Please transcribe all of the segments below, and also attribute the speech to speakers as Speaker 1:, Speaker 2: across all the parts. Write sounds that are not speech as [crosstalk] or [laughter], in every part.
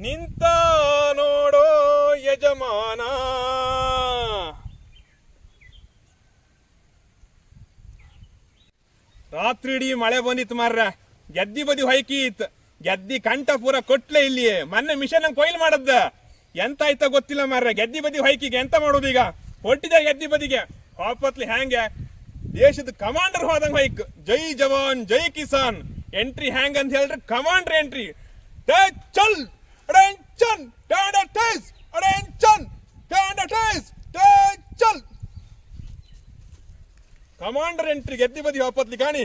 Speaker 1: ನಿಂತ ನೋಡೋ ಯಜಮಾನ. ರಾತ್ರಿ ಇಡೀ ಮಳೆ ಬಂದಿತ್ತು ಮಾರ್ರ. ಗೆದ್ದಿ ಬದಿ ಹೊಯ್ಕಿ ಇತ್ತು. ಗೆದ್ದಿ ಕಂಠ ಪೂರ ಕೊಟ್ಲೆ ಇಲ್ಲಿ ಮೊನ್ನೆ ಮಿಷನ್ ಕೊಯ್ಲು ಮಾಡದ್ದ. ಎಂತ ಆಯ್ತಾ ಗೊತ್ತಿಲ್ಲ ಮಾರ್ರ. ಗೆದ್ದಿ ಬದಿ ಹೊಯ್ಕಿಗೆ ಎಂತ ಮಾಡೋದು ಈಗ ಹೊಟ್ಟಿದೆ ಗೆದ್ದಿ ಬದಿಗೆ. ವಾಪತ್ಲಿ ಹ್ಯಾಂಗೆ? ದೇಶದ ಕಮಾಂಡರ್ ಹೋದಂಗ ಹೊಯ್ಕ್. ಜೈ ಜವಾನ್, ಜೈ ಕಿಸಾನ್. ಎಂಟ್ರಿ ಹ್ಯಾಂಗ್ ಅಂತ ಹೇಳಿದ್ರೆ ಕಮಾಂಡರ್ ಎಂಟ್ರಿ. ಚಲ್! ಟೈಸ್ ಅಡೆಂಚನ್ ಟೈಸ್ ಚಲ್ ಕಮಾಂಡರ್ ಎಂಟ್ರಿ ಗೆದ್ದಿ ಬದಿ ವಾಪತ್ಲಿ ಕಾಣಿ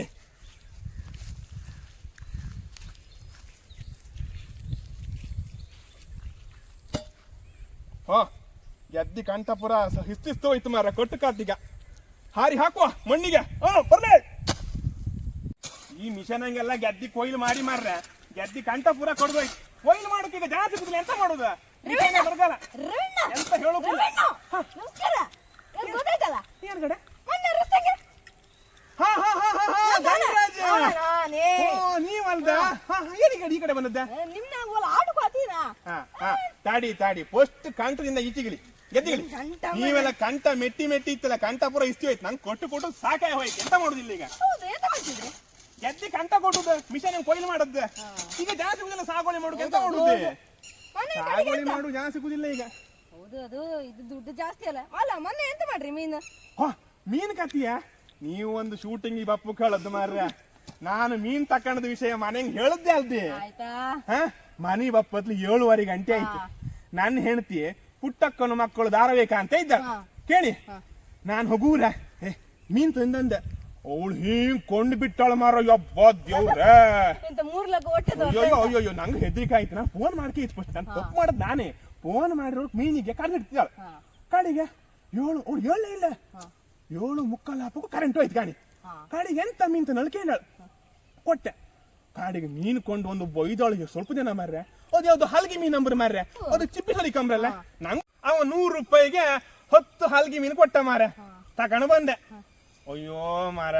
Speaker 1: ಹಾ ಗೆದ್ದಿ ಕಂಠಪುರ ಹಿಸ್ತಿಸ್ತು ಹೋಯ್ತು ಮಾರ ಕೊಟ್ಟು ಕಾತಿಗ ಹಾರಿ ಹಾಕುವ ಮಣ್ಣಿಗೆ ಹಾ ಬರ್ಲೆ ಈ ಮಿಷನ್ ಹಂಗೆಲ್ಲ ಗೆದ್ದಿ ಕೊಯ್ಲು ಮಾಡಿ ಮಾರ್ರೆ ಗೆದ್ದಿ ಕಂಠಪುರ ಕೊಡ್ದೋಯ್ತು ಕೊಯ್ಲು ಮಾಡೋಕೆ ಈಗ ಜಾಸ್ತಿ ಸಿಗುದಿಲ್ಲ ಎಂತ ಮಾಡುದು? ಮಿಷನ್ ಬರಗಾಲ.
Speaker 2: ರವೀಣ
Speaker 1: ಎಂತ ಹೇಳೋಕಿಲ್ಲ
Speaker 2: ರವೀಣ ನಮಸ್ಕಾರ. ಏನ್ ಗೊತ್ತಾಯ್ತಲ್ಲ?
Speaker 1: ಏನ್ ಕಡೆ
Speaker 2: ಮೊನ್ನೆ ರಸ್ತೆಗೆ.
Speaker 1: ಹಾ ಹಾ ಹಾ ಹಾ ಹಾ ಗಂಗರಾಜ
Speaker 2: ನಾನೇ?
Speaker 1: ಓ ನೀವಲ್ದ? ಹಾ. ಏನ್ ಈ ಕಡೆ ಈ ಕಡೆ ಬಂದದ್ದ?
Speaker 2: ನಿಮ್ನ ಓಲ ಆಡ್ಕೋತೀನಾ
Speaker 1: ಹಾ ಹಾ ತಾಡಿ ತಾಡಿ. ಪೋಸ್ಟ್ ಕಂಠದಿಂದ ಈಚಿಗಿಲಿ ಗೆದ್ದಿಗಿಳಿ
Speaker 2: ಕಂಠ
Speaker 1: ನೀವೆಲ್ಲ ಕಂಠ ಮೆಟ್ಟಿ ಮೆಟ್ಟಿ ಇತ್ತಲ್ಲ ಕಂಠ ಪೂರ ಇಸ್ತಿ ಹೋಯ್ತು ನಂಗೆ ಕೊಟ್ಟು ಕೊಟ್ಟು ಸಾಕಾಯ ಹೋಯ್ತು. ಎಂತ ಮಾಡುದಿಲ್ಲ ಈಗ
Speaker 2: ಹೌದು ಎಂತ ಮಾಡ್ತಿದ್ರಿ?
Speaker 1: ಗೆದ್ದಿ ಕಂಟ ಕೊಡುದು ಮಿಷನ್ ಕೊಯ್ಲು ಮಾಡದ್ದು. ಈಗ ಜಾಸ್ತಿ ಸಿಗುದಿಲ್ಲ ಸಾಗೋಳಿ ಮಾಡುದು ಎಂತ ಮಾಡುದು?
Speaker 2: ಸಾಗೋಳಿ ಈ
Speaker 1: ಸಾಗುವಳಿ ಮಾಡು ಜಾಸ್ತಿ ಸಿಗುದಿಲ್ಲ ಈಗ.
Speaker 2: ಹೌದು ಅದು ಇದು ದುಡ್ಡು ಜಾಸ್ತಿ ಅಲ್ಲ. ಅಲ್ಲ ಮೊನ್ನೆ ಎಂತ ಮಾಡ್ರಿ ಮೀನು?
Speaker 1: ಹಾ ಮೀನ್ ಕತ್ತಿಯ? ನೀವು ಒಂದು ಶೂಟಿಂಗ್ ಬಪ್ಪು ಕೇಳದ್ದು ಮಾರ್ರ. ನಾನು ಮೀನ್ ತಕೊಂಡದ ವಿಷಯ ಮನೆಗೆ ಹೇಳದ್ದೆ ಅಲ್ದಿ.
Speaker 2: ಆಯ್ತಾ?
Speaker 1: ಹ ಮನಿ ಬಪ್ಪತ್ಲಿ ಏಳುವರೆ ಗಂಟೆ ಆಯ್ತು. ನನ್ನ ಹೆಂಡತಿ ಪುಟ್ಟಕ್ಕನ ಮಕ್ಕಳು ದಾರಬೇಕಾ ಅಂತ ಇದ್ದ. ಕೇಳಿ? ನಾನು ಹೋಗೂರ. ಏ ಮೀನ್ ತಂದಂದೆ. ಅವಳು ಹಿಂಗ್ ಕೊಂಡ್ ಬಿಟ್ಟಾಳ ಮಾರೋ ಯಬ್ಬ ದೇವ್ರ.
Speaker 2: ಮೂರ್
Speaker 1: ಅಯ್ಯೋ ಅಯ್ಯೋ ಅಯ್ಯೋ ನಂಗೆ ಹೆದರಿಕೆ ಆಯ್ತು. ನಾ ಫೋನ್ ಮಾಡ್ಕೆ ಇತ್ತು ಫಸ್ಟ್ ನಾನು ತಪ್ಪು ಮಾಡೋದು ನಾನೇ. ಫೋನ್ ಮಾಡಿರೋ ಮೀನಿಗೆ ಕರೆಂಟ್ ಇಡ್ತಿದ್ದಾಳ
Speaker 2: ಹಾ.
Speaker 1: ಕಾಡಿಗೆ ಏಳು ಅವಳು ಏಳೇ ಇಲ್ಲ. ಏಳು ಮುಕ್ಕಾಲು ಹಾಪಕ್ಕೂ ಕರೆಂಟ್ ಹೋಯ್ತು ಗಾಡಿ
Speaker 2: ಹಾ.
Speaker 1: ಕಾಡಿಗೆ ಎಂತ ಮೀನ್ ನಳ್ಕೇಳ ಕೊಟ್ಟೆ. ಕಾಡಿಗೆ ಮೀನ್ ಕೊಂಡು ಒಂದು ಬೈದಾಳಿಗೆ ಸ್ವಲ್ಪ ಜನ ಮಾರ್ರೆ. ಅದು ಯಾವ್ದು ಹಲ್ಗಿ ಮೀನ್ ನಂಬರ್ ಮಾರ್ರೆ. ಅದು ಚಿಪ್ಪಿ ಹಲಿ ಕಂಬ್ರಲ್ಲ ನಂಗ್ ಅವ ನೂರು ರೂಪಾಯಿಗೆ ಹತ್ತು ಹಲ್ಗಿ ಮೀನ್ ಕೊಟ್ಟ ಮಾರೆ ತಗೊಂಡು ಬಂದೆ. ಅಯ್ಯೋ ಮಾರ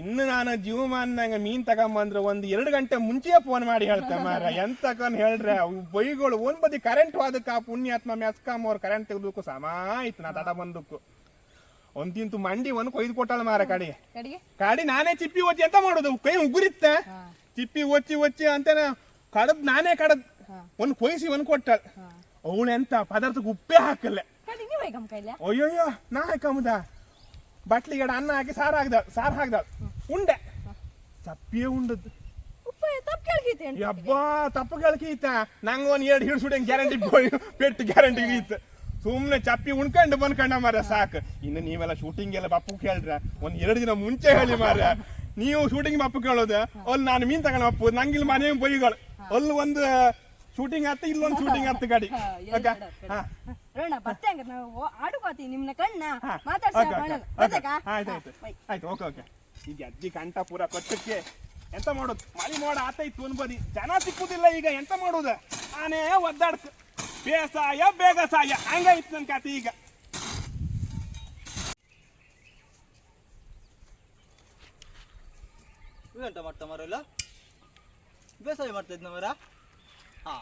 Speaker 1: ಇನ್ನು ನಾನು ಜೀವಮಾನದಾಗ ಮೀನ್ ತಗೊಂಬಂದ್ರೆ ಒಂದು ಎರಡು ಗಂಟೆ ಮುಂಚೆಯೇ ಫೋನ್ ಮಾಡಿ ಹೇಳ್ತೆ ಮಾರ ಎಂತಕನ್ ಹೇಳ್ರೆ? ಅವು ಬೈಗಳು ಒಂದ್ ಬದಿ ಕರೆಂಟ್ ಹೋದಕ್ಕ ಆ ಪುಣ್ಯಾತ್ಮ ಮೆಸ್ಕಾಮ್ ಅವ್ರು ಕರೆಂಟ್ ತೆಗ್ದಕ್ಕೂ ಸಮ ಆಯ್ತು ನಾ ತಡ ಬಂದಕ್ಕೂ. ಒಂದಿಂತು ಮಂಡಿ ಒಂದು ಕೊಯ್ದು ಕೊಟ್ಟಾಳ ಮಾರ ಕಡೆ. ಕಡಿ ನಾನೇ ಚಿಪ್ಪಿ ಒಚ್ಚಿ ಎಂತ ಮಾಡೋದು? ಕೈ ಉಗುರಿತ್ತ? ಚಿಪ್ಪಿ ಒಚ್ಚಿ ಒಚ್ಚಿ ಅಂತಾನೆ ಕಡದ್ ನಾನೇ ಕಡದ್ ಒಂದ್ ಕೊಯ್ಸಿ ಒಂದ್ ಕೊಟ್ಟಾಳ. ಅವಳೆಂತ ಎಂತ ಪದಾರ್ಥಕ್ಕೆ ಉಪ್ಪೇ ಹಾಕಲ್ಲ. ಅಯ್ಯೋಯ್ಯೋ ನಾ ಹಾಕಂಬುದ ಬಟ್ಲಿಗೆ ಅನ್ನ ಹಾಕಿ ಸಾರು ಹಾಕ್ದ ಸಾರು ಹಾಕ್ದ. ಉಂಡೆ. ಚಪ್ಪಿಯೇ ಉಂಡದ್ದು. ಯಬ್ಬಾ ತಪ್ಪು ಕೇಳ್ಕೀತ ನಂಗ ಒಂದ್ ಎರಡು ಹಿಡ್ಸುಡೆ ಗ್ಯಾರಂಟಿ ಪೆಟ್ಟು ಗ್ಯಾರಂಟಿ ಇತ್ತು. ಸುಮ್ನೆ ಚಪ್ಪಿ ಉಣ್ಕೊಂಡು ಬಂದ್ಕೊಂಡ ಮಾರ ಸಾಕು. ಇನ್ನು ನೀವೆಲ್ಲ ಶೂಟಿಂಗ್ ಎಲ್ಲ ಬಪ್ಪು ಕೇಳ್ರ ಒಂದ್ ಎರಡು ದಿನ ಮುಂಚೆ ಹೇಳಿ ಮಾರ ನೀವು ಶೂಟಿಂಗ್ ಬಪ್ಪು ಕೇಳೋದು ಅಲ್ಲಿ ನಾನು ಮೀನ್ ತಗೊಂಡು ಬಪ್ಪು ನಂಗಿಲ್ ಮನೆ ಬೈಗಳು. ಅಲ್ಲಿ ಒಂದು ಶೂಟಿಂಗ್ ಆತ ಇಲ್ಲೊಂದು ಶೂಟಿಂಗ್ ಆತ ಗಾಡಿ. ಓಕೆ? ಹಾ.
Speaker 2: ರೋಣ ಬತ್ತೆ ಹಂಗ ನಾವು ಆಡುಕೋತೀವಿ ನಿಮ್ನ ಕಣ್ಣ.
Speaker 1: ಆಯ್ತು ಓಕೆ ಓಕೆ. ಈಗ ಅಜ್ಜಿ ಕಂಠ ಪೂರ ಕೊಟ್ಟಕ್ಕೆ ಎಂತ ಮಾಡೋದು? ಮಳಿ ಮೋಡ ಆತೈತು ಅನ್ಬೋದಿ. ಜನ ಸಿಕ್ಕುದಿಲ್ಲ ಈಗ ಎಂತ ಮಾಡೋದು? ಆನೆ ಒದ್ದಾಡ್ಕ ಬೇಸಾಯ ಬೇಗ ಸಾಯ. ಹಂಗಾಯ್ತು ನನ್ ಕತೆ ಈಗ.
Speaker 3: ಎಂತ ಮಾಡ್ತಾ ಮರಲ್ಲ? ಬೇಸಾಯ ಮಾಡ್ತಾ ಇದ್ನ ಮರ ಹಾ.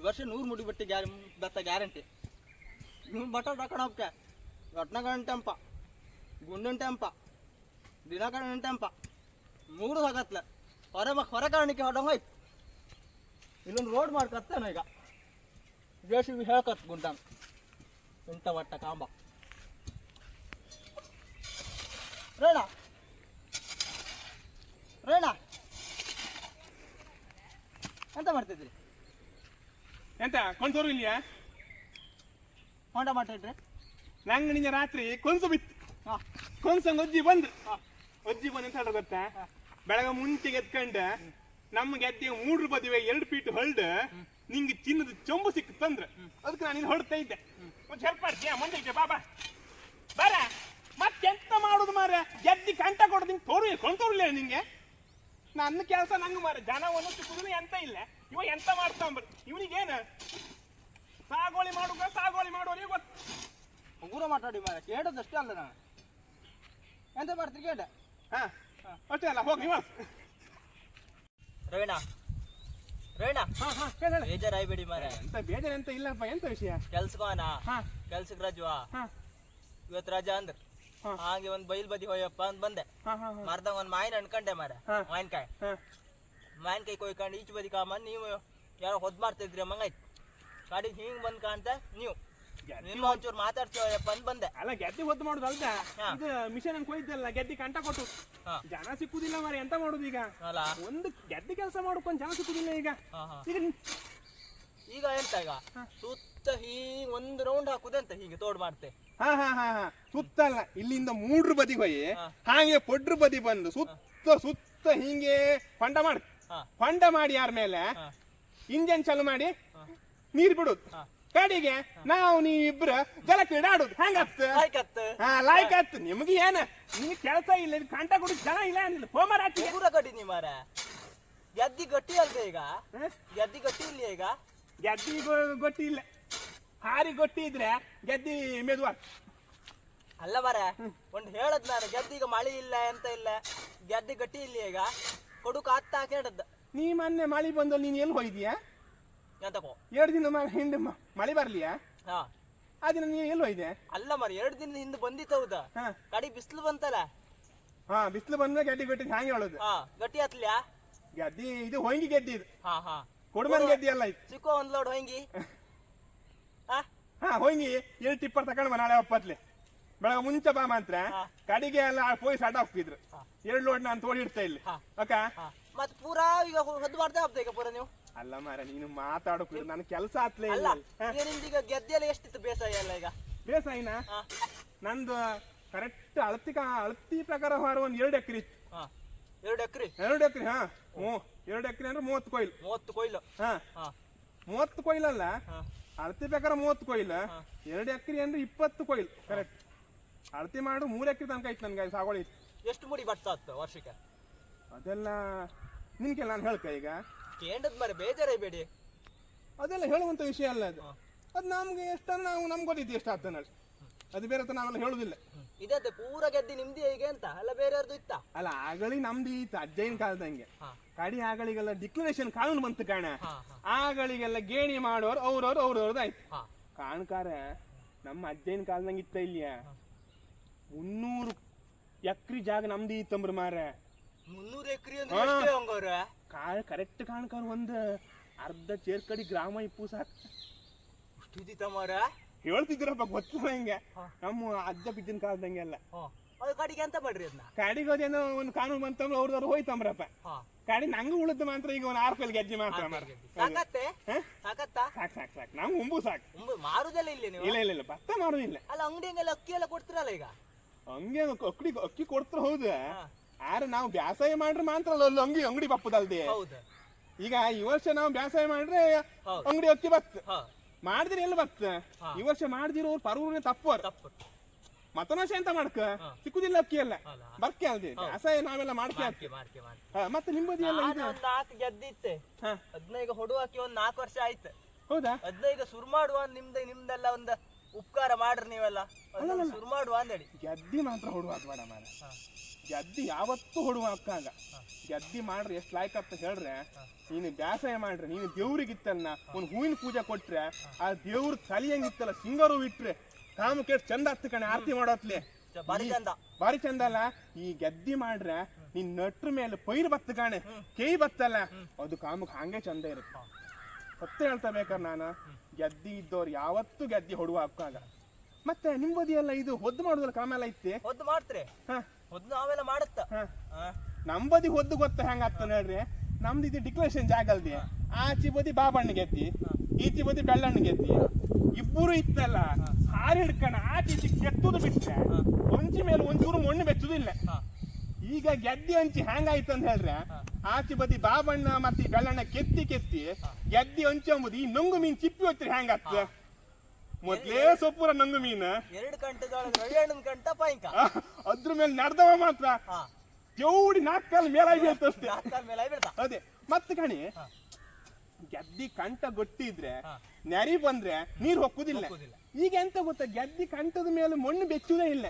Speaker 3: ವರ್ಷ ನೂರು ಮುಡಿ ಬಟ್ಟೆ ಗ್ಯಾರ ಬತ್ತ ಗ್ಯಾರಂಟಿ. ನೀವು ಬಟ್ಟ ಹಾಕೊಂಡು ಹೋಗ್ಕೆ. ರತ್ನಗಣ ಟೆಂಪ ಗುಂಡನ್ ಟೆಂಪ ದಿನಕರಣ ಟೆಂಪ ಮೂರು ಹೋಗತ್ಲ ಹೊರ ಹೊರ ಕಾರಣಕ್ಕೆ ಹೊಡಂಗ್ ಹೋಯ್ತು. ಇಲ್ಲೊಂದು ರೋಡ್ ಮಾಡ್ಕತ್ತೇನ ಈಗ. ಜೆ ಸಿ ಬಿ ಹೇಳ್ಕತ್ ಗುಂಡನ್. ಇಂಥ ಬಟ್ಟ ಕಾಂಬ. ರೇಣ. ರೇಣ. ಎಂತ ಮಾಡ್ತಿದ್ರಿ?
Speaker 1: ಎಂತ ಕೊಂಡ್ಸೋರು ಇಲ್ಲಿಯಾ?
Speaker 3: ಹೊಂಡ ಮಾತಾಡ್ರಿ
Speaker 1: ನಂಗೆ ನಿನ್ನೆ ರಾತ್ರಿ ಕೊಂಸು ಬಿತ್ತು.
Speaker 3: ಹಾ.
Speaker 1: ಕೊನ್ಸಂಗ್ ಅಜ್ಜಿ ಬಂದು. ಒಜ್ಜಿ ಬಂದು ಎಂತ ಗೊತ್ತ ಗೊತ್ತಾ? ಬೆಳಗ್ಗೆ ಮುಂಚೆಗೆ ಎತ್ಕೊಂಡ ನಮ್ಗೆ ಗೆದ್ದೆ ಮೂರು ಬದಿವೆ ಎರಡು ಫೀಟ್ ಹೊಳ್ದ ನಿಂಗೆ ಚಿನ್ನದ ಚೊಂಬು ಸಿಕ್ಕ ತಂದ್ರೆ. ಅದಕ್ಕೆ ನಾನು ಇಲ್ಲಿ ಹೊಡ್ತಾ ಇದ್ದೆ. ಒಂದು ಹೆಲ್ಪ್ ಮಾಡ್ತೀಯ? ಮಂದೈತೆ ಬಾಬಾ ಮತ್ತೆ ಮತ್ತೆಂತ ಮಾಡುದು ಮಾರ ಗೆದ್ದಿ ಕಂಟ ಕೊಡೋದು ನಿಂಗೆ ತೋರು ಕೊಂತೋರ್ಲಿಲ್ಲ ನಿಂಗೆ? ನನ್ನ ಕೆಲಸ ನಂಗೆ ಮಾರ ಜನ ಒಂದು ಕುಡಿದು ಎಂತ ಇಲ್ಲ. ಇವ ಎಂತ ಮಾಡ್ತಾಂಬ್ರಿ ಇವನಿಗೇನ? ಸಾಗೋಳಿ ಮಾಡುವ ಸಾಗೋಳಿ ಮಾಡೋರಿಗೆ ಗೊತ್ತು.
Speaker 3: ಊರ ಮಾತಾಡಿ ಮಾರ ಕೇಳೋದಷ್ಟೇ ಅಲ್ಲ ನಾನು. ಎಂತ ಮಾಡ್ತೀರಿ ಕೇಳ
Speaker 1: ಹಾ. ಅಷ್ಟೇ ಅಲ್ಲ ಹೋಗಿ ನೀವು
Speaker 3: ರವೀಣ
Speaker 1: ಹಾ ಹಾ ಹೇಳ
Speaker 3: ಬೇಜಾರಾಯ್ಬೇಡಿ ಮಾರೆ
Speaker 1: ಎಂತ ಬೇಜಾರ ಎಂತ ಇಲ್ಲಪ್ಪ ಎಂತ ವಿಷಯ?
Speaker 3: ಕೆಲ್ಸಕೋನ
Speaker 1: ಹಾ.
Speaker 3: ಕೆಲ್ಸಕ್ಕೆ ರಜವಾ?
Speaker 1: ಹಾ.
Speaker 3: ಇವತ್ತು ರಜಾ ಅಂದ್ರ. ಹಾಗೆ ಒಂದ್ ಬೈಲ್ ಬದಿ ಹೋಯಪ್ಪ ಅಂತ ಬಂದೆ. ಮರ್ದಾಗ ಒಂದ್ ಮಾವಿನ ಅನ್ಕಂಡೆ ಮಾರ. ಮಾವಿನಕಾಯಿ. ಮಾವಿನಕಾಯಿ ಕೊಯ್ಕೊಂಡು ಈಚೆ ಬದಿ ಕಾಮನ್ ನೀವು ಯಾರೋ ಹೊದ್ ಮಾಡ್ತಿದ್ರಿ ಮಂಗಾಯ್ತು ಗಾಡಿ ಹಿಂಗ್ ಬಂದ್ ಕಾಣ್ತ ನೀವು. ನಿಮ್ಮ ಒಂಚೂರು ಮಾತಾಡ್ತೀವಯ್ಯಪ್ಪ ಅಂತ ಬಂದೆ.
Speaker 1: ಅಲ್ಲ ಗೆದ್ದಿ ಹೊತ್ತು ಮಾಡುದು ಅಲ್ದ? ಇದು ಮಿಷನ್ ಅನ್ ಕೊಯ್ದಲ್ಲ ಗೆದ್ದಿ ಕಂಟ ಕೊಟ್ಟು. ಜನ ಸಿಕ್ಕುದಿಲ್ಲ ಮಾರಿ ಎಂತ ಮಾಡುದು ಈಗ?
Speaker 3: ಅಲ್ಲ.
Speaker 1: ಒಂದು ಗೆದ್ದಿ ಕೆಲಸ ಮಾಡ್ಕೊಂಡ್ ಜನ ಸಿಕ್ಕುದಿಲ್ಲ ಈಗ. ಈಗ
Speaker 3: ಎಂತ ಈಗ? ಸುತ್ತ ಹೀಗ್ ಒಂದ್ ರೌಂಡ್ ಹಾಕುದಂತ ಹೀಗೆ ತೋಡ್ ಮಾಡ್ತೆ.
Speaker 1: ಹಾ ಹಾ ಹಾ ಹಾ. ಸುತ್ತಲ್ಲ ಇಲ್ಲಿಂದ ಮೂಡ್ರ ಬದಿ ಹೋಗಿ
Speaker 3: ಹಾ.
Speaker 1: ಹಾಗೆ ಪೊಡ್ರ ಬದಿ ಬಂದು ಸುತ್ತ ಸುತ್ತ ಹಿಂಗೆ ಹೊಂಡ ಮಾಡಿ. ಹೊಂಡ ಮಾಡಿ ಯಾರ ಮೇಲೆ? ಇಂಜನ್ ಚಾಲು ಮಾಡಿ. ನೀರ್ ಬಿಡುದು. ಕಡಿಗೆ ನಾವು ನೀವಿಬ್ರು ಜಲ ಕ್ರೀಡೆ ಆಡುದು ಹೆಂಗತ್ತ
Speaker 3: ಆಯ್ಕತ್ತ
Speaker 1: ಹಾ ಲಾಯ್ಕ್ ಆತ್ ನಿಮ್ಗೆ ಏನ? ನಿಮ್ಗೆ ಕೆಲಸ ಇಲ್ಲ ಇದು ಕಂಟ ಕೊಡು ಜನ ಇಲ್ಲ ಅಂದಿಲ್ಲ ಹೋಮರ್ ಹಾಕಿ
Speaker 3: ಪೂರ ನೀ ಮಾರ ಗೆದ್ದಿ ಗಟ್ಟಿ ಅಲ್ದೆ ಈಗ? ಎದ್ದಿ ಗಟ್ಟಿ ಇಲ್ಲ ಈಗ?
Speaker 1: ಎದ್ದಿ ಗಟ್ಟಿ ಇಲ್ಲ. ಹಾರಿ ಗಟ್ಟಿ ಇದ್ರೆ ಗೆದ್ದಿ ಮೆದುವ.
Speaker 3: ಅಲ್ಲ ಬರ ಒಂದ್ ಹೇಳದ್ ನಾನು ಗೆದ್ದಿಗ ಮಳಿ ಇಲ್ಲ ಎಂತ ಇಲ್ಲ. ಗೆದ್ದಿ ಗಟ್ಟಿ ಇಲ್ಲ ಈಗ. ಕೊಡುಕ ಹತ್ತ ಕೇಳದ್
Speaker 1: ನೀ ಮೊನ್ನೆ ಮಳಿ ಬಂದ ನೀನ್ ಎಲ್ಲಿ ಹೋಯ್ದಿಯಾ
Speaker 3: ಎಂತಕೋ
Speaker 1: ಎರಡು ದಿನ ಮ- ಹಿಂದೆ ಮ- ಮಳೆ ಬರ್ಲಿಯಾ?
Speaker 3: ಹಾ.
Speaker 1: ಆ ದಿನ ನೀನ್ ಎಲ್ಲಿ ಹೋಯ್ದೆ
Speaker 3: ಅಲ್ಲ ಮರ ಎರಡು ದಿನ ಹಿಂದೆ ಬಂದಿತ್ತು ಹೌದ?
Speaker 1: ಹಾ.
Speaker 3: ಕಡಿ ಬಿಸಿಲು ಬಂತಲ್ಲ?
Speaker 1: ಹಾ ಬಿಸಿಲು ಬಂದ್ರೆ ಗಡ್ಡಿ ಗಟ್ಟಿ ಹಂಗೆ ಹೇಳೋದು?
Speaker 3: ಹಾ ಗಟ್ಟಿ ಹತ್ಲಿಯಾ
Speaker 1: ಗೆದ್ದಿ ಇದು ಹೊಂಗಿ ಗೆದ್ದಿ ಇದು
Speaker 3: ಹಾ ಹಾ.
Speaker 1: ಕೊಡುಮನ್ ಗೆದ್ದಿ ಅಲ್ಲ ಇದು.
Speaker 3: ಸಿಕ್ಕೋ ಒಂದ್ ಲೋಡ್ ಹೋಂಗಿ. [laughs] ಹಾ
Speaker 1: ಹೋಗಿ ಏಳು ಟಿಪ್ಪರ್ ತಗೊಂಡು ಬಾ ನಾಳೆ ಒಪ್ಪತ್ಲೆ. ಬೆಳಗ್ಗೆ ಮುಂಚೆ ಬಾ ಮಾತ್ರ. ಕಡಿಗೆ ಎಲ್ಲ ಪೋಯಿ ಅಡ್ಡ ಹೋಗ್ತಿದ್ರು. ಎರಡು ಲೋಡ್ ನಾನು ತೋಡಿ ಇಡ್ತಾ ಇಲ್ಲಿ
Speaker 3: ಓಕೆ? ಮತ್ತೆ ಪೂರಾ ಈಗ ಹೊದ್ದು ಮಾಡ್ತಾ ಹೋಗ್ತಾ ಈಗ ಪೂರ ನೀವು?
Speaker 1: ಅಲ್ಲ ಮಾರ ನೀನು ಮಾತಾಡೋಕ್ ನನ್ನ ಕೆಲಸ ಆತ್ಲೇ ಇಲ್ಲ
Speaker 3: ಈಗ ಗೆದ್ದೆಲ್ಲ ಎಷ್ಟಿತ್ತು ಬೇಸಾಯ ಎಲ್ಲ ಈಗ?
Speaker 1: ಬೇಸಾಯನ? ನಂದು ಕರೆಕ್ಟ್ ಅಳತಿ ಅಳತಿ ಪ್ರಕಾರ ಹೊರ ಒಂದ್ ಎರಡು ಎಕರೆ ಇತ್ತು.
Speaker 3: ಎರಡು ಎಕರೆ?
Speaker 1: ಎರಡು ಎಕರೆ ಹಾ. ಎರಡು ಎಕರೆ ಅಂದ್ರೆ ಮೂವತ್ತು ಕೊಯ್ಲು.
Speaker 3: ಮೂವತ್ತು ಕೊಯ್ಲು.
Speaker 1: ಹಾ.
Speaker 3: ಹಾ.
Speaker 1: ಮೂವತ್ತು ಕೊಯ್ಲಲ್ಲ? ಅಳತಿ ಬೇಕಾದ್ರೆ ಮೂವತ್ತು ಕೊಯ್ಲು. ಎರಡು ಎಕರೆ ಅಂದ್ರೆ ಇಪ್ಪತ್ತು ಕೊಯ್ಲು. ಕರೆಕ್ಟ್ ಅಳತಿ ಮಾಡು ಮೂರು ಎಕರೆ ತನಕ ಐತೆ ನನ್ಗೆ ಸಾಗೋಳಿ
Speaker 3: ಎಷ್ಟು ಮುಡಿ ಭತ್ತ ಆಗ್ತದೆ ವರ್ಷಕ್ಕೆ?
Speaker 1: ಅದೆಲ್ಲ ನಿನ್ಗೆ ನಾನು ಹೇಳ್ಕ ಈಗ.
Speaker 3: ಕೇಂದ್ರದ ಮರೆ ಬೇಜಾರೈಬೇಡಿ
Speaker 1: ಅದೆಲ್ಲ ಹೇಳುವಂತ ವಿಷಯ ಅಲ್ಲ ಅದು. ಅದು ನಮ್ಗೆ ಎಷ್ಟು ನಾವು ನಮ್ಗೆ ಗೊತ್ತೈತಿ ಎಷ್ಟು ಆಗ್ತಾನೆ ಅದು ಬೇರೆ ತರ ನಾವೆಲ್ಲ ಹೇಳುದಿಲ್ಲ.
Speaker 3: ಇದೇ ಪೂರ ಗೆದ್ದಿ ನಿಮ್ದು ಈಗ ಅಂತ? ಅಲ್ಲ ಬೇರೆಯವ್ರದ್ದು ಇತ್ತ?
Speaker 1: ಅಲ್ಲ ಆಗಳಿ ನಮ್ದು ಈತ ಅಜ್ಜೈನ್ ಕಾಲದಂಗೆ ಕಡಿ ಆಗಳಿಗೆಲ್ಲ ಡಿಕ್ಲರೇಷನ್ ಕಾನೂನು ಬಂತು ಕಾಣ. ಆಗಳಿಗೆಲ್ಲ ಗೇಣಿ ಮಾಡೋರು ಅವ್ರವ್ರು ಅವ್ರವ್ರದ್ದು ಆಯ್ತು. ಕಾಣ್ಕಾರ ನಮ್ಮ ಅಜ್ಜೈನ್ ಕಾಲದಂಗೆ ಇತ್ತ ಇಲ್ಲಿಯ? ಮುನ್ನೂರು ಎಕ್ರಿ ಜಾಗ ನಮ್ದು ಇತ್ತಂಬ್ರ ಮಾರ.
Speaker 3: ಮುನ್ನೂರು ಎಕ್ರಿ ಅಂದ್ರೆ
Speaker 1: ಕಾಳ ಕರೆಕ್ಟ್ ಕಾಣ್ಕಾರ ಒಂದು ಅರ್ಧ ಚೇರ್ಕಡಿ ಗ್ರಾಮ ಇಪ್ಪು ಸಾಕು.
Speaker 3: ಇಷ್ಟಿದ್ದಿತ್ತ ಮಾರ?
Speaker 1: ಹೇಳ್ತಿದ್ರಪ್ಪ ಗೊತ್ತಿಲ್ಲ ಹಿಂಗೆ. ನಮ್ಮ ಅಜ್ಜ ಬಿದ್ದಿನ ಕಾಲದಂಗೆ ಎಲ್ಲ.
Speaker 3: ಅದು ಕಡಿಗೆ ಅಂತ ಮಾಡ್ರಿ ಅದನ್ನ
Speaker 1: ಕಾಡಿಗೆ ಹೋದೇನೋ ಒಂದು ಕಾನೂನು ಬಂತಂದ್ರೆ ಅವ್ರದವ್ರು ಹೋಯ್ತಂಬ್ರಪ್ಪ ಕಾಡಿ ನಂಗೆ ಉಳಿದ ಮಾತ್ರ ಈಗ ಒಂದು ಆರು ರೂಪಾಯಿ ಗೆಜ್ಜೆ ಮಾತ್ರ
Speaker 3: ಸಾಕತ್ತೆ? ಸಾಕತ್ತಾ?
Speaker 1: ಸಾಕು ಸಾಕು ಸಾಕು. ನಮ್ಗೆ ಉಂಬು ಸಾಕು.
Speaker 3: ಉಂಬು ಮಾರುದಲ್ಲ ಇಲ್ಲ ನೀವು?
Speaker 1: ಇಲ್ಲ ಇಲ್ಲ ಇಲ್ಲ ಭತ್ತ ಮಾರುದಿಲ್ಲ
Speaker 3: ಅಲ್ಲ ಅಂಗಡಿಯಂಗೆಲ್ಲ ಅಕ್ಕಿ ಎಲ್ಲ ಕೊಡ್ತಿರಲ್ಲ ಈಗ?
Speaker 1: ಹಂಗೆ ಅಕ್ಕಡಿ ಅಕ್ಕಿ ಕೊಡ್ತಾರ ಹೌದು. ಆದ್ರೆ ನಾವು ಬ್ಯಾಸಾಯ ಮಾಡ್ರೆ ಮಾತ್ರ ಅಲ್ಲ ಅಂಗಡಿ ಅಂಗಡಿ ಬಪ್ಪದಲ್ದೆ. ಈಗ ಈ ವರ್ಷ ನಾವು ಬ್ಯಾಸಾಯ ಮಾಡ್ರೆ ಅಂಗಡಿ ಅಕ್ಕಿ ಬತ್ತ. ಮಾಡಿದ್ರೆ ಎಲ್ಲಿ ಬತ್ತ ಈ ವರ್ಷ ಮಾಡಿದಿರೋ ಪರೂರ್ನೆ
Speaker 3: ತಪ್ಪು.
Speaker 1: ವರ್ಷ ಎಂತ ಮಾಡ್ಕ. ಸಿಕ್ಕುದಿಲ್ಲ ಅಕ್ಕಿ ಎಲ್ಲ. ಬರ್ಕೆ ಅಲ್ದೆ. ಅಸಹ್ಯ ನಾವೆಲ್ಲ ಮಾಡ್ಕೆ ಅಕ್ಕಿ ಮತ್ತೆ ನಿಮ್ಮದಿ ಎಲ್ಲ ಇದೆ?
Speaker 3: ನಾಲ್ಕು ಗೆದ್ದಿತ್ತೆ ಹದಿನೈದು ಹೊಡುವಾಕಿ ಒಂದ್ ನಾಲ್ಕು ವರ್ಷ ಆಯ್ತು.
Speaker 1: ಹೌದಾ?
Speaker 3: ಹದಿನೈದು ಶುರು ಮಾಡುವ ನಿಮ್ದೆ ನಿಮ್ದೆಲ್ಲ ಒಂದು ಉಪಕಾರ ಮಾಡ್ರಿ ನೀವೆಲ್ಲ. ಅದನ್ನ ಶುರು ಮಾಡುವ ಅಂದೇಳಿ
Speaker 1: ಗೆದ್ದಿ ಮಾತ್ರ ಹೊಡುವ ಬೇಡ ಮಾರ. ಗೆದ್ದಿ ಯಾವತ್ತೂ ಹೊಡುವ ಅಕ್ಕಾಗ ಗೆದ್ದಿ ಮಾಡ್ರಿ ಎಷ್ಟು ಲಾಯ್ಕ್ ಅಂತ ಹೇಳ್ರೆ. ನೀನು ಬ್ಯಾಸಾಯ ಮಾಡ್ರಿ ನೀನು ದೇವ್ರಿಗಿತ್ತಲ್ಲ ಒಂದು ಹೂವಿನ ಪೂಜೆ ಕೊಟ್ರೆ ಆ ದೇವ್ರ ತಲಿಯಂಗಿತ್ತಲ್ಲ ಸಿಂಗರು ಇಟ್ರೆ ಕಾಮ ಕೇಟ್ ಚಂದ ಹತ್ತು ಕಣೆ ಆರತಿ ಮಾಡೋತ್ಲೆ.
Speaker 3: ಬಾರಿ ಚಂದ.
Speaker 1: ಬಾರಿ ಚಂದ ಅಲ್ಲ ಈ ಗೆದ್ದಿ ಮಾಡ್ರೆ ನೀನ್ ನಟ್ರ ಮೇಲೆ ಪೈರು ಬತ್ತ ಕಾಣೆ ಕೈ ಬತ್ತಲ್ಲ. ಅದು ಕಾಮಕ್ ಹಂಗೆ ಚಂದ ಇರುತ್ತೆ. ಸತ್ಯ ಹೇಳ್ತಾ ಬೇಕಾರ ನಾನು? ಗೆದ್ದಿ ಇದ್ದವ್ರು ಯಾವತ್ತೂ ಗೆದ್ದಿ ಹೊಡುವ ಹಾಕಾಗ ಮತ್ತೆ ನಿಮ್ ಬದಿ ಎಲ್ಲ ಇದು ಹೊದ್ದು ಮಾಡೋದಲ್ಲ ಕಾಮೆಲ್ಲ ಐತಿ?
Speaker 3: ಹೊದ್ದು ಮಾಡ್ತ್ರಿ. ಹೊದ್ದು ನಾವೆಲ್ಲ ಮಾಡುತ್ತ.
Speaker 1: ಹಾ.
Speaker 3: ಹಾ.
Speaker 1: ನಮ್ ಬದಿ ಹೊದ್ದು ಗೊತ್ತ ಹೆಂಗ ಆಗ್ತ ನೋಡ್ರಿ ನಮ್ದು ಇದು ಡಿಕ್ಲೇಷನ್ ಜಾಗಲ್ದಿ ಆಚಿ ಬದಿ ಬಾಬಣ್ಣ ಗೆದ್ದಿ ಈಚಿ ಬದಿ ಬೆಳ್ಳಣ್ಣ ಗೆದ್ದಿ. ಇಬ್ಬರು ಇತ್ತಲ್ಲ? ಹಾರಿ ಹಿಡ್ಕಣ ಆಚೆ ಈಚೆ ಕೆತ್ತುದು ಬಿಟ್ರೆ ಒಂಚಿ ಮೇಲೆ ಒಂಚೂರು ಮಣ್ಣು ಬೆಚ್ಚುದಿಲ್ಲ. ಈಗ ಗೆದ್ದಿ ಹಂಚಿ ಹೆಂಗಾಯ್ತು ಅಂತ ಹೇಳ್ರೆ? ಆಚೆ ಬದಿ ಬಾಬಣ್ಣ ಮತ್ತೆ ಬೆಳ್ಳಣ್ಣ ಕೆತ್ತಿ ಕೆತ್ತಿ ಗೆದ್ದಿ ಹಂಚಿ ಅಂಬುದು ಈ ನುಂಗು ಮೀನ್ ಚಿಪ್ಪಿ ಹೊತ್ತಿರಿ ಹೆಂಗತ್ತ ಮೊದ್ಲೇ ಸೊಪ್ಪುರ ನಂಗು ಮೀನ್.
Speaker 3: ಎರಡು ಗಂಟ ಪಾಯಿಂಕ.
Speaker 1: ಅದ್ರ ಮೇಲೆ ನಡೆದವ ಮಾತ್ರ. ಜೋಡಿ ನಾಲ್ಕು ಕಾಲ ಮೇಲಾಗಿ ಬೀಳ್ತಷ್ಟೇ ಅದೇ. ಮತ್ತೆ ಕಣಿ ಗೆದ್ದಿ ಕಂಠ ಗೊತ್ತಿದ್ರೆ. ನೆರಿ ಬಂದ್ರೆ ನೀರ್ ಹೊಕ್ಕುದಿಲ್ಲ. ಈಗ ಎಂತ ಗೊತ್ತಾ? ಗೆದ್ದಿ ಕಂಠದ ಮೇಲೆ ಮಣ್ಣು ಬೆಚ್ಚುದೇ ಇಲ್ಲ.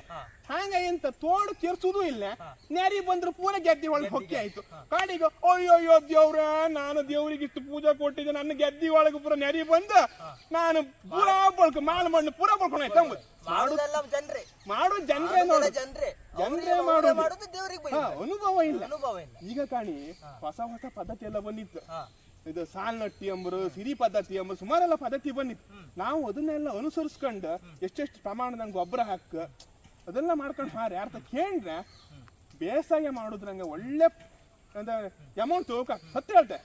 Speaker 1: ಹಾಂಗ ಎಂತ ತೋಡು ಕೆರ್ಸುದೂ ಇಲ್ಲ. ನೆರಿ ಬಂದ್ರು ಪೂರ ಗೆದ್ದಿ ಒಳಗೆ ಹೊಕ್ಕಿ. ಆಯ್ತು. ಕಾಡಿಗ ಅಯ್ಯೋಯ್ಯೋ ಅಯ್ಯೋ ದೇವ್ರ ನಾನು ದೇವ್ರಿಗೆ ಇಷ್ಟು ಪೂಜೆ ಕೊಟ್ಟಿದ್ದೆ. ನನ್ನ ಗೆದ್ದಿ ಒಳಗೆ ಪೂರ ನೆರಿ ಬಂದ ನಾನು ಪೂರ ಬಳ್ಕ ಮಾಲ್ ಮಣ್ಣು ಪೂರ ಬಳ್ಕೊಂಡು ಆಯ್ತು.
Speaker 3: ಜನ್ರೆ.
Speaker 1: ಮಾಡು ಜನ್ರೆ ನೋಡು
Speaker 3: ಜನ್ರೆ.
Speaker 1: ಮಾಡು ಮಾಡೋದು.
Speaker 3: ಮಾಡುದು ದೇವ್ರಿಗೆ
Speaker 1: ಅನುಭವ ಇಲ್ಲ.
Speaker 3: ಅನುಭವ ಇಲ್ಲ.
Speaker 1: ಈಗ ಕಾಣಿ ಹೊಸ ಹೊಸ ಪದ್ಧತಿ ಎಲ್ಲ ಬಂದಿತ್ತು.
Speaker 3: ಹಾ.
Speaker 1: ಇದು ಸಾಲ್ನಟ್ಟಿ ಎಂಬರು ಸಿರಿ ಪದ್ಧತಿ ಎಂಬರು ಸುಮಾರೆಲ್ಲ ಪದ್ಧತಿ ಬಂದಿತ್ತು ನಾವು ಅದನ್ನೆಲ್ಲ ಅನುಸರಿಸ್ಕೊಂಡು ಎಷ್ಟೆಷ್ಟು ಪ್ರಮಾಣದ ಗೊಬ್ಬರ ಹಾಕ, ಅದೆಲ್ಲ ಮಾಡ್ಕೊಂಡು ಹಾರಿ. ಅರ್ಥ ಕೇಳಿದ್ರೆ ಬೇಸಾಯ ಮಾಡುದ್ರಂಗೆ ಒಳ್ಳೆ ಅಮೌಂಟ್ ತೋಕ ಸತ್ಯ ಹೇಳ್ತೆ.